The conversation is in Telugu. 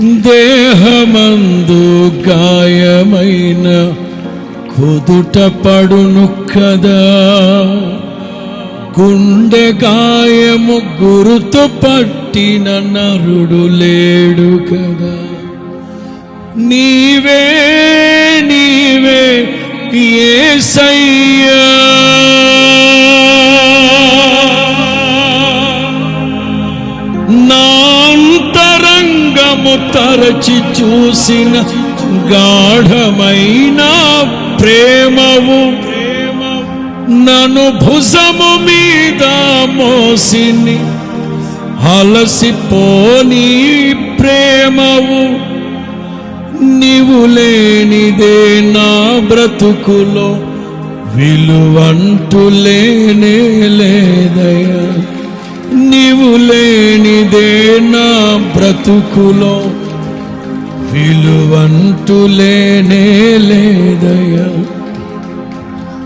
దేహమందు గాయమైన కుదుట పడును కదా. గుండె గాయము గురుతు పట్టిన నరుడు లేడు కదా. నీవే నీవే ఏ సయ్య నా నాంతరంగము తరచి చూసిన గాఢమైన ప్రేమవు. నను భుజము మీద మోసిని అలసిపోని ప్రేమవు. నీవు లేనిదే నా బ్రతుకులో విలువంటూ లేనే నీవు లేనిదే నా బ్రతుకులో. విలువంటూ లేనే లేదయ్యా.